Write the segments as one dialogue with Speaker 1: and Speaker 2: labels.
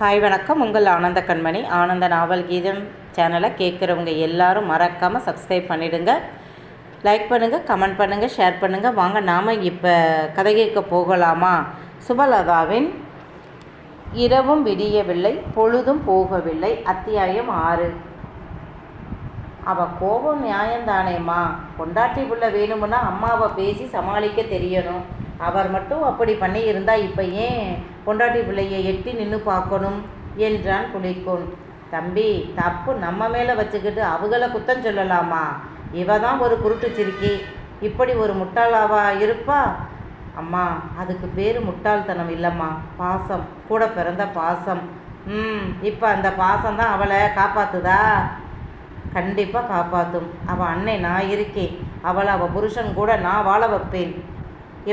Speaker 1: Hi வணக்கம். உங்கள் ஆனந்த கண்மணி. ஆனந்த நாவல் கீதம் சேனலை கேட்குறவங்க எல்லாரும் மறக்காமல் சப்ஸ்கிரைப் பண்ணிடுங்க. லைக் பண்ணுங்கள் கமெண்ட் பண்ணுங்கள் ஷேர் பண்ணுங்கள் வாங்க நாம் இப்போ கதை கேட்க போகலாமா? சுபலதாவின் இரவும் விடியவில்லை பொழுதும் போகவில்லை அத்தியாயம் ஆறு. அவள் கோபம் நியாயம்தானேம்மா பொண்டாட்டி புள்ள வேணும்னா அம்மாவை பேசி சமாளிக்க தெரியணும். அவர் மட்டும் அப்படி பண்ணி இருந்தால் இப்போ ஏன் பொண்டாட்டி பிள்ளையை எட்டி நின்று பார்க்கணும் என்றான் புலிக்கோன் தம்பி தப்பு நம்ம மேலே வச்சுக்கிட்டு அவங்கள குத்தம் சொல்லலாமா? இவ தான் ஒரு குருட்டு சிரிக்கி. இப்படி ஒரு முட்டாளாவா இருப்பா? அம்மா அதுக்கு பேர் முட்டாள்தனம் இல்லைம்மா. பாசம். கூட பிறந்த பாசம். ம் இப்போ அந்த பாசம் தான் அவளை காப்பாத்துதா? கண்டிப்பாக காப்பாற்றும் அவள் அன்னை நான் இருக்கேன். அவளை அவள் புருஷன் கூட நான் வாழ வைப்பேன்.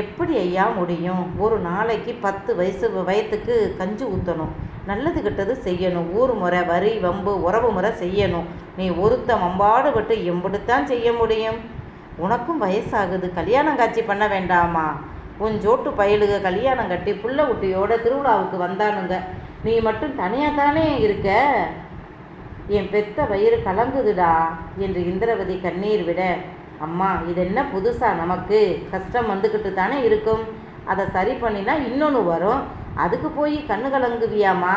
Speaker 1: எப்படி ஐயா முடியும்? ஒரு நாளைக்கு பத்து வயசு வயத்துக்கு கஞ்சி ஊற்றணும் நல்லது கிட்டது செய்யணும். ஊர் முறை வரி வம்பு உறவு முறை செய்யணும். நீ ஒருத்த மம்பாடுபட்டு எம்புடுத்தான் செய்ய முடியும். உனக்கும் வயசாகுது. கல்யாணம் காட்சி பண்ண வேண்டாமா? உன் ஜோட்டு பயலுக கல்யாணம் கட்டி புள்ள குட்டியோட திருவிழாவுக்கு வந்தானுங்க. நீ மட்டும் தனியாக தானே இருக்க? என் பெத்த வயிறு கலங்குதுடா என்று இந்திரவதி கண்ணீர் விட அம்மா இது என்ன புதுசாக நமக்கு கஷ்டம் வந்துக்கிட்டு தானே இருக்கும். அதை சரி பண்ணினா இன்னொன்று வரும். அதுக்கு போய் கண்ணு கலங்குவியாம்மா?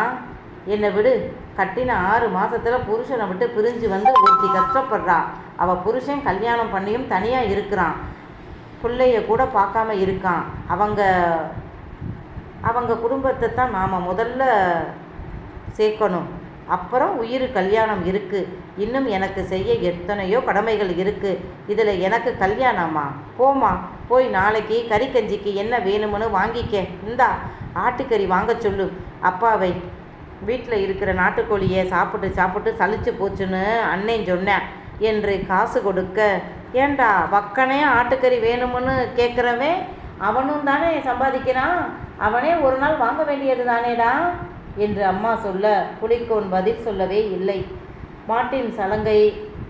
Speaker 1: என்னை விடு. கட்டின ஆறு மாதத்தில் புருஷனை விட்டு பிரிஞ்சு வந்து ஒருத்தி கஷ்டப்படுறா. அவள் புருஷன் கல்யாணம் பண்ணியும் தனியாக இருக்கிறான். பிள்ளைய கூட பார்க்காம இருக்கான். அவங்க அவங்க குடும்பத்தை தான் நாம் முதல்ல சேர்க்கணும். அப்புறம் உயிர் கல்யாணம் இருக்குது இன்னும் எனக்கு செய்ய எத்தனையோ கடமைகள் இருக்குது இதில் எனக்கு கல்யாணமா? போமா போய் நாளைக்கு கறிக்கஞ்சிக்கு என்ன வேணும்னு வாங்கிக்க. இந்தா ஆட்டுக்கறி வாங்க சொல்லு. அப்பாவை வீட்டில் இருக்கிற நாட்டுக்கோழியை சாப்பிட்டு சாப்பிட்டு சலிச்சு போச்சுன்னு அண்ணன் சொன்னேன் என்று காசு கொடுக்க ஏண்டா வக்கனே ஆட்டுக்கறி வேணும்னு கேட்குறவன் அவனும் தானே சம்பாதிக்கிறான்? அவனே ஒரு நாள் வாங்க வேண்டியது தானேடா? என்று அம்மா சொல்ல புலிக்கோன் பதில் சொல்லவே இல்லை. மாட்டின் சலங்கை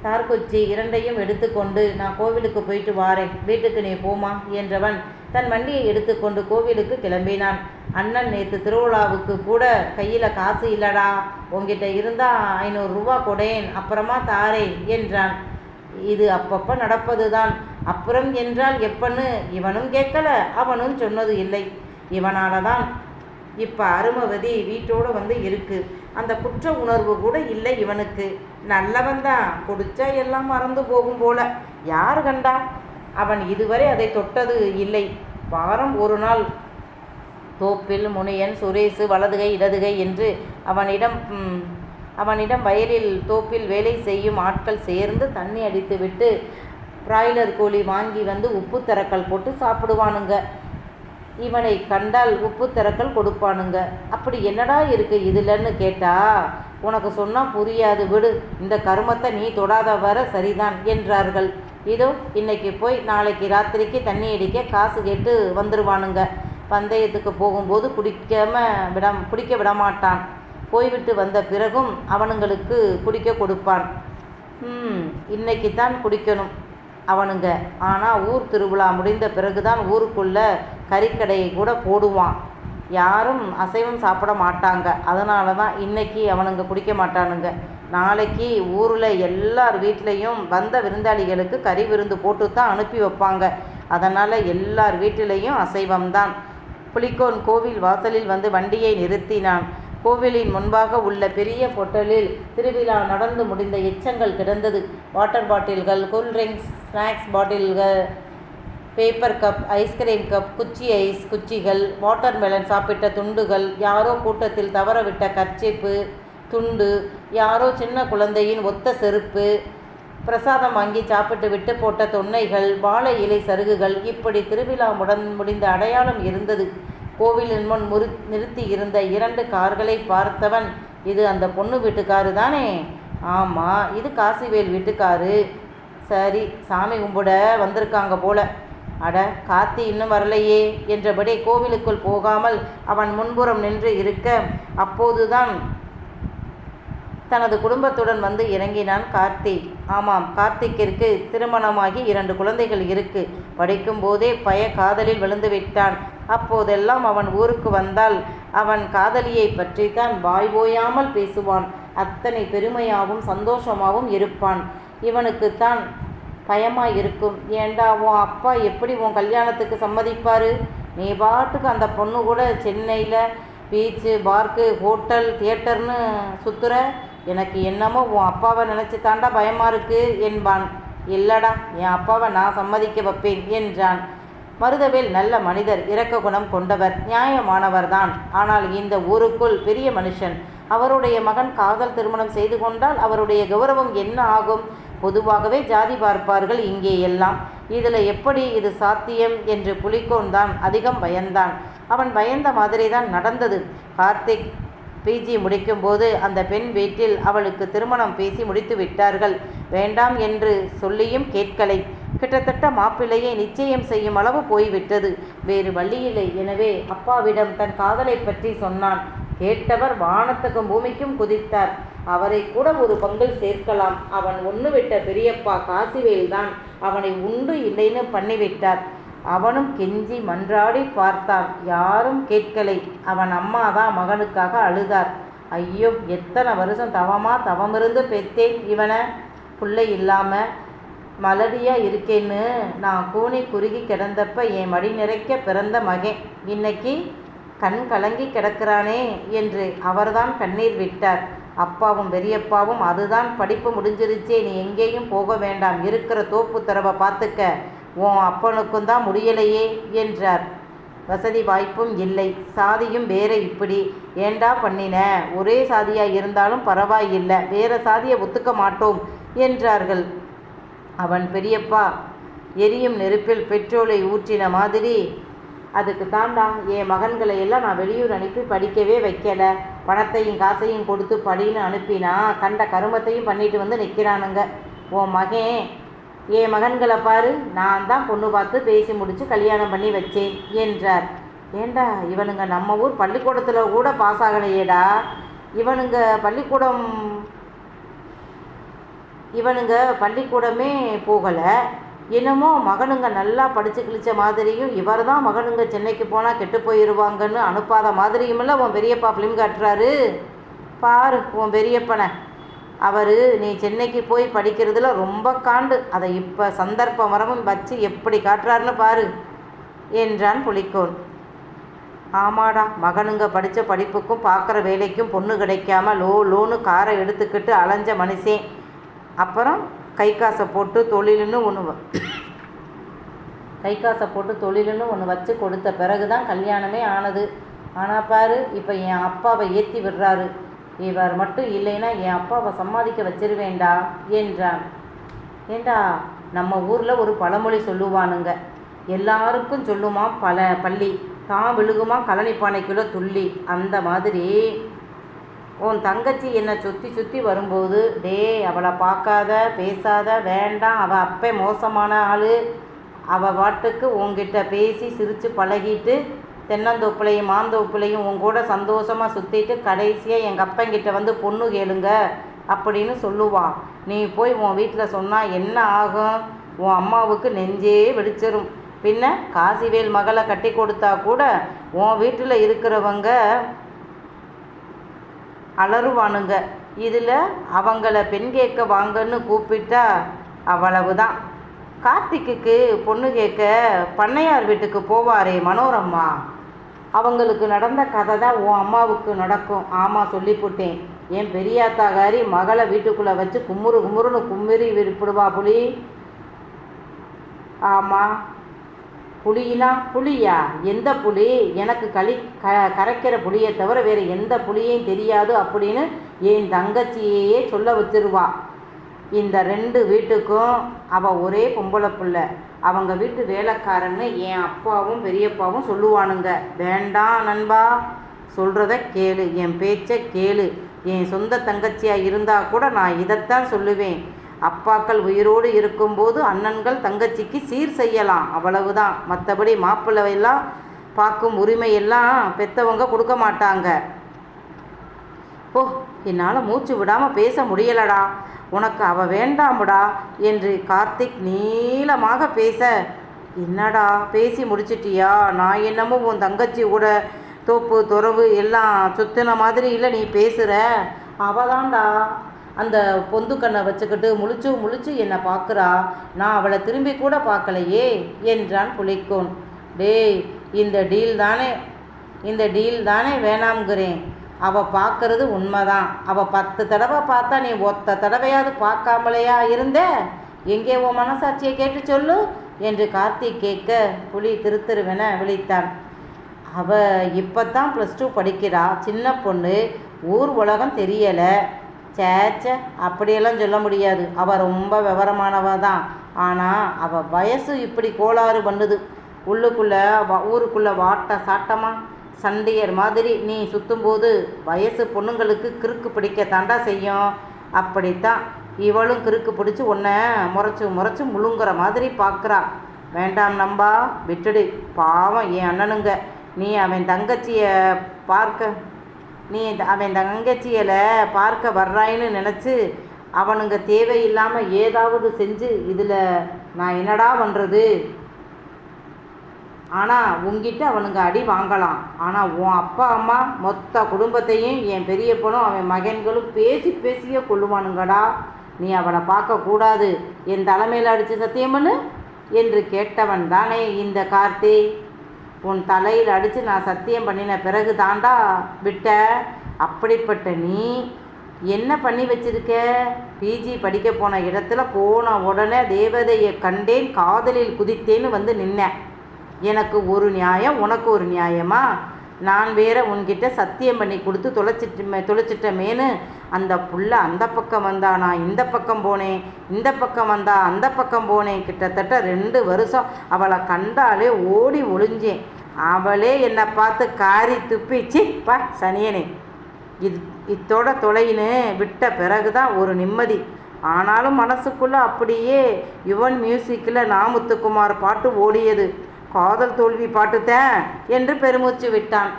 Speaker 1: தார்குச்சி இரண்டையும் எடுத்துக்கொண்டு நான் கோவிலுக்கு போயிட்டு வாரேன். வீட்டுக்கு நீ போமா? என்றவன் தன் வண்டியை எடுத்துக்கொண்டு கோவிலுக்கு கிளம்பினான். அண்ணன் நேற்று திருவிழாவுக்கு கூட கையில் காசு இல்லடா. உங்ககிட்ட இருந்தா ஐநூறுரூவா கொடேன் அப்புறமா தாரேன் என்றான். இது அப்பப்போ நடப்பதுதான். அப்புறம் என்றால் எப்பன்னு இவனும் கேட்கல அவனும் சொன்னது இல்லை. இவனால தான் இப்போ அருமவதி வீட்டோடு வந்து இருக்குது அந்த குற்ற உணர்வு கூட இல்லை இவனுக்கு. நல்லவன் தான் கொடுத்தா எல்லாம் மறந்து போகும் போல. யார் கண்டா? அவன் இதுவரை அதை தொட்டது இல்லை. வாரம் ஒரு நாள் தோப்பில் முனியன் சுரேசு வலதுகை இடதுகை என்று அவனிடம் அவனிடம் வயலில் தோப்பில் வேலை செய்யும் ஆட்கள் சேர்ந்து தண்ணி அடித்துவிட்டு பிராய்லர் கோழி வாங்கி வந்து உப்பு தரக்கல் போட்டு சாப்பிடுவானுங்க. இவனை கண்டால் உப்பு திறக்கல் கொடுப்பானுங்க. அப்படி என்னடா இருக்கு இதுலன்னு கேட்டா உனக்கு சொன்னால் புரியாது விடு. இந்த கருமத்தை நீ தொடாத வர சரிதான் என்றார்கள். இதோ இன்னைக்கு போய் நாளைக்கு ராத்திரிக்கு தண்ணி அடிக்க காசு கேட்டு வந்துருவானுங்க. பந்தயத்துக்கு போகும்போது குடிக்காம விட குடிக்க விடமாட்டான். போய்விட்டு வந்த பிறகும் அவனுங்களுக்கு குடிக்க கொடுப்பான். இன்னைக்கு தான் குடிக்கணும் அவனுங்க. ஆனால் ஊர் திருவிழா முடிந்த பிறகுதான் ஊருக்குள்ளே கறிக்கடையை கூட போடுவான். யாரும் அசைவம் சாப்பிட மாட்டாங்க. அதனால தான் இன்னைக்கு அவனுங்க குடிக்க மாட்டானுங்க. நாளைக்கு ஊரில் எல்லார் வீட்லேயும் வந்த விருந்தாளிகளுக்கு கறி விருந்து போட்டு தான் அனுப்பி வைப்பாங்க. அதனால் எல்லார் வீட்டிலையும் அசைவம்தான். புலிக்கோன் கோவில் வாசலில் வந்து வண்டியை நிறுத்தினான். கோவிலின் முன்பாக உள்ள பெரிய பொட்டலில் திருவிழா நடந்து முடிந்த எச்சங்கள் கிடந்தது. வாட்டர் பாட்டில்கள் கூல்ட்ரிங்க்ஸ் ஸ்நாக்ஸ் பாட்டில்கள் paper cup ice cream cup குச்சி ஐஸ் குச்சிகள் வாட்டர் மெலன் சாப்பிட்ட துண்டுகள் யாரோ கூட்டத்தில் தவறவிட்ட கர்ச்சிப்பு துண்டு யாரோ சின்ன குழந்தையின் ஒத்த செருப்பு பிரசாதம் வாங்கி சாப்பிட்டு விட்டு போட்ட தொன்னைகள் வாழை இலை சருகுகள் இப்படி திருவிழா முடன் முடிந்த அடையாளம் இருந்தது. கோவிலின் முன் முறு நிறுத்தி இருந்த இரண்டு கார்களை பார்த்தவன் இது அந்த பொண்ணு வீட்டுக்காரு தானே? ஆமாம் இது காசிவேல் வீட்டுக்காரு. சரி சாமி கும்பிட வந்திருக்காங்க போல. அட காத்தி இன்னும் வரலையே என்றபடி கோவிலுக்குள் போகாமல் அவன் முன்புறம் நின்று இருக்க அப்போதுதான் தனது குடும்பத்துடன் வந்து இறங்கினான் கார்த்திக் ஆமாம் கார்த்திக்கிற்கு திருமணமாகி இரண்டு குழந்தைகள் இருக்கு. படிக்கும் போதே பய காதலில் விழுந்து விட்டான். அப்போதெல்லாம் அவன் ஊருக்கு வந்தால் அவன் காதலியை பற்றி தான் வாய் ஓயாமல் பேசுவான். அத்தனை பெருமையாகவும் சந்தோஷமாகவும் இருப்பான். இவனுக்குத்தான் பயமாக இருக்கும் ஏண்டா உன் அப்பா எப்படி உன் கல்யாணத்துக்கு சம்மதிப்பார்? நீ பாட்டுக்கு அந்த பொண்ணு கூட சென்னையில் பீச்சு பார்க்கு ஹோட்டல் தியேட்டர்னு சுற்றுற எனக்கு என்னமோ உன் அப்பாவை நினச்சி தாண்டா பயமாக இருக்குது என்பான். இல்லடா என் அப்பாவை நான் சம்மதிக்க வைப்பேன் என்றான். மருதவேல் நல்ல மனிதர் இரக்க குணம் கொண்டவர் நியாயமானவர்தான். ஆனால் இந்த ஊருக்குள் பெரிய மனுஷன் அவருடைய மகன் காதல் திருமணம் செய்து கொண்டால் அவருடைய கௌரவம் என்ன ஆகும்? பொதுவாகவே ஜாதி பார்ப்பார்கள் இங்கே எல்லாம். இதில் எப்படி இது சாத்தியம்? என்று புலிக்கோன் தான் அதிகம் பயந்தான். அவன் பயந்த மாதிரி தான் நடந்தது. கார்த்திக் பிஜி முடிக்கும்போது அந்த பெண் வீட்டில் அவளுக்கு திருமணம் பேசி முடித்து விட்டார்கள். வேண்டாம் என்று சொல்லியும் கேட்கலை. கிட்டத்தட்ட மாப்பிள்ளையை நிச்சயம் செய்யும் அளவு போய்விட்டது. வேறு வழியில்லை. எனவே அப்பாவிடம் தன் காதலை பற்றி சொன்னான். கேட்டவர் வானத்துக்கும் பூமிக்கும் குதித்தார். அவரை கூட ஒரு பங்கில் சேர்க்கலாம். அவன் ஒன்று விட்ட பெரியப்பா காசிவேல்தான் அவனை உண்டு இல்லைன்னு பண்ணிவிட்டார். அவனும் கெஞ்சி மன்றாடி பார்த்தான். யாரும் கேட்கலை. அவன் அம்மா தான் மகனுக்காக அழுதார். ஐயோ எத்தனை வருஷம் தவமா தவமிருந்து பெத்தேன் இவனை? பிள்ளை இல்லாமல் மலடியாக இருக்கேன்னு நான் கூனி குறுகி கிடந்தப்ப என் மடி நிறைக்க பிறந்த மகன். இன்னைக்கு கண் கலங்கி கிடக்கிறானே என்று அவர்தான் கண்ணீர் விட்டார். அப்பாவும் பெரியப்பாவும் அதுதான் படிப்பு முடிஞ்சிருச்சே நீ எங்கேயும் போக வேண்டாம். இருக்கிற தோப்பு தரவை பார்த்துக்க. உன் அப்பனுக்கும் தான் முடியலையே என்றார். வசதி வாய்ப்பும் இல்லை. சாதியும் வேற இப்படி. ஏண்டா பண்ணின? ஒரே சாதியாக இருந்தாலும் பரவாயில்லை. வேற சாதியை ஒத்துக்க மாட்டோம் என்றார்கள். அவன் பெரியப்பா எரியும் நெருப்பில் பெட்ரோலை ஊற்றின மாதிரி அதுக்கு தாண்டா என் மகன்களை எல்லாம் நான் வெளியூர் அனுப்பி படிக்கவே வைக்கலை. பணத்தையும் காசையும் கொடுத்து படின்னு அனுப்பினா கண்ட கருமத்தையும் பண்ணிட்டு வந்து நிற்கிறானுங்க உன் மகன் என் மகன்களை பாரு நான் தான் பொண்ணு பார்த்து பேசி முடித்து கல்யாணம் பண்ணி வச்சேன் என்றார். ஏண்டா இவனுங்க நம்ம ஊர் பள்ளிக்கூடத்தில் கூட பாஸ் ஆகலையேடா? இவனுங்க பள்ளிக்கூடம் இவனுங்க பள்ளிக்கூடமே போகலை. என்னமோ மகனுங்க நல்லா படித்து கிழிச்ச மாதிரியும் இவர் தான் மகனுங்க சென்னைக்கு போனால் கெட்டு போயிடுவாங்கன்னு அனுப்பாத மாதிரியுமில்ல உன் பெரியப்பா ஃபிலிம் காட்டுறாரு. பாரு உன் பெரியப்பனை. அவர் நீ சென்னைக்கு போய் படிக்கிறதுல ரொம்ப காண்டு. அதை இப்போ சந்தர்ப்ப மரமும் வச்சு எப்படி காட்டுறாருன்னு பாரு என்றான் புலிக்கோன் ஆமாடா மகனுங்க படித்த படிப்புக்கும் பார்க்குற வேலைக்கும் பொண்ணு கிடைக்காம லோ லோனு காரை எடுத்துக்கிட்டு அலைஞ்ச மனுஷன். அப்புறம்? கை காசை போட்டு தொழிலுன்னு ஒன்று கை காசை போட்டு தொழிலுன்னு ஒன்று வச்சு கொடுத்த பிறகு தான் கல்யாணமே ஆனது. ஆனால் பாரு இப்போ என் அப்பாவை ஏற்றி விடுறாரு. இவர் மட்டும் இல்லைன்னா என் அப்பாவை சம்பாதிக்க வச்சிருவேண்டா என்றான். ஏண்டா நம்ம ஊரில் ஒரு பழமொழி சொல்லுவானுங்க. எல்லாருக்கும் சொல்லுமா பல பள்ளி. தான் விழுகுமா கழனி பானைக்குள்ளே துள்ளி. அந்த மாதிரி உன் தங்கச்சி என்னை சுற்றி சுற்றி வரும்போது டே அவளை பார்க்காத பேசாத வேண்டாம் அவள் அப்பே மோசமான ஆள். அவள் பாட்டுக்கு உங்ககிட்ட பேசி சிரித்து பழகிட்டு தென்னந்தோப்புலையும் மாந்தோப்புலையும் உன் கூட சந்தோஷமாக சுற்றிட்டு கடைசியாக எங்கள் அப்பங்கிட்ட வந்து பொண்ணு கேளுங்க அப்படின்னு சொல்லுவான் நீ போய் உன் வீட்டில் சொன்னால் என்ன ஆகும்? உன் அம்மாவுக்கு நெஞ்சே வெடிச்சிரும். பின்ன காசிவேல் மகளை கட்டி கொடுத்தா கூட உன் வீட்டில் இருக்கிறவங்க அலறுவானுங்க. இதில் அவங்கள பெண் கேட்க வாங்கன்னு கூப்பிட்டா அவ்வளவுதான். கார்த்திக்குக்கு பொண்ணு கேட்க பண்ணையார் வீட்டுக்கு போவாரே மனோரம்மா. அவங்களுக்கு நடந்த கதை தான் உன் அம்மாவுக்கு நடக்கும். ஆமாம் சொல்லிப்புட்டேன். என் பெரியாத்தாகாரி மகளை வீட்டுக்குள்ளே வச்சு கும்முறு கும்முறுன்னு கும்மிறி விடுபடுவா புலி. ஆமாம் புளியினா புலியா? எந்த புலி? எனக்கு களி க கரைக்கிற புளியை தவிர வேறு எந்த புளியையும் தெரியாது அப்படின்னு என் தங்கச்சியையே சொல்ல வச்சிருவா. இந்த ரெண்டு வீட்டுக்கும் அவள் ஒரே பொம்பளை பிள்ளை. அவங்க வீட்டு வேலைக்காரன்னு என் அப்பாவும் பெரியப்பாவும் சொல்லுவானுங்க. வேண்டாம் நண்பா சொல்கிறத கேளு. என் பேச்சை கேளு. என் சொந்த தங்கச்சியாக இருந்தால் கூட நான் இதைத்தான் சொல்லுவேன். அப்பாக்கள் உயிரோடு இருக்கும்போது அண்ணன்கள் தங்கச்சிக்கு சீர் செய்யலாம். அவ்வளவுதான். மற்றபடி மாப்பிள்ளையெல்லாம் பார்க்கும் உரிமையெல்லாம் பெற்றவங்க கொடுக்க மாட்டாங்க. ஓ என்னால் மூச்சு விடாமல் பேச முடியலடா. உனக்கு அவ வேண்டாமுடா என்று கார்த்திக் நீளமாக பேச என்னடா பேசி முடிச்சிட்டியா? நான் என்னமோ உன் தங்கச்சி கூட தோப்பு துறவு எல்லாம் சுத்தின மாதிரி இல்லை நீ பேசுகிற அவதான்டா. அந்த பொந்து கண்ணை வச்சுக்கிட்டு முழிச்சு முழிச்சு என்னை பார்க்குறா நான் அவளை திரும்பி கூட பார்க்கலையே என்றான் புலிக்கோன். டேய் இந்த டீல் தானே இந்த டீல் தானே வேணாம்ங்கிறேன். அவள் பார்க்கறது உண்மைதான். அவள் பத்து தடவை பார்த்தா நீ ஒத்த தடவையாவது பார்க்காமலையா இருந்த? எங்கே உன் மனசாட்சியை கேட்டு சொல்லு என்று கார்த்திக் கேட்க புலி திருத்திருவென விழித்தான். அவள் இப்போ தான் ப்ளஸ் டூ படிக்கிறா. சின்ன பொண்ணு. ஊர் உலகம் தெரியலை. சேச்ச அப்படியெல்லாம் சொல்ல முடியாது. அவள் ரொம்ப விவரமானவ தான். ஆனால் அவள் வயசு இப்படி கோளாறு பண்ணுது. உள்ளுக்குள்ளே வ- ஊருக்குள்ளே வாட்ட சாட்டமா? சண்டையர் மாதிரி நீ சுத்தும்போது வயசு பொண்ணுங்களுக்கு கிறுக்கு பிடிக்க தாண்டா செய்யும். அப்படித்தான் இவளும் கிறுக்கு பிடிச்சி உன்னை முறைச்சு முறைச்சு முழுங்குற மாதிரி பார்க்குறா வேண்டாம் நம்பா விட்டுடு. பாவம் என் அண்ணனுங்க. நீ அவன் தங்கச்சியை பார்க்க நீ இந்த- அவன் தங்கச்சியலை பார்க்க வர்றாயின்னு நினச்சி அவனுங்க தேவையில்லாமல் ஏதாவது செஞ்சு இதில் நான் என்னடா பண்ணுறது ஆனால் உங்ககிட்ட அவனுங்க அடி வாங்கலாம். ஆனால் உன் அப்பா அம்மா மொத்த குடும்பத்தையும் என் பெரிய பொண்ணும் அவன் மகன்களும் பேசி பேசியே கொள்ளுவானுங்கடா. நீ அவனை பார்க்கக்கூடாது என் தலைமையில் அடித்து சத்தியம் பண்ணு என்று கேட்டவன் தானே இந்த கார்த்தி. உன் தலையில் அடித்து நான் சத்தியம் பண்ணின பிறகு தாண்டா விட்ட? அப்படிப்பட்ட நீ என்ன பண்ணி வச்சிருக்க? பிஜி படிக்க போன இடத்துல போன உடனே தேவதையை கண்டேன் காதலில் குதித்தேன்னு வந்து நின்னேன் எனக்கு ஒரு நியாயம் உனக்கு ஒரு நியாயமா? நான் வேற உன்கிட்ட சத்தியம் பண்ணி கொடுத்து தொலைச்சிட்டு தொலைச்சிட்டமேனு அந்த புள்ள அந்த பக்கம் வந்தா நான் இந்த பக்கம் போனேன் இந்த பக்கம் வந்தா அந்த பக்கம் போனேன். கிட்டத்தட்ட ரெண்டு வருஷம் அவளை கண்டாலே ஓடி ஒளிஞ்சேன். அவளே என்னை பார்த்து காரி துப்பி சி பா சனியனே. இது இத்தோட தொலைன்னு விட்ட பிறகு தான் ஒரு நிம்மதி. ஆனாலும் மனசுக்குள்ளே அப்படியே யுவன் மியூசிக்கில் நாமுத்துக்குமார் பாட்டு ஓடியது. காதல் தோல்வி பாட்டுத்தேன் என்று பெருமூச்சு விட்டான்.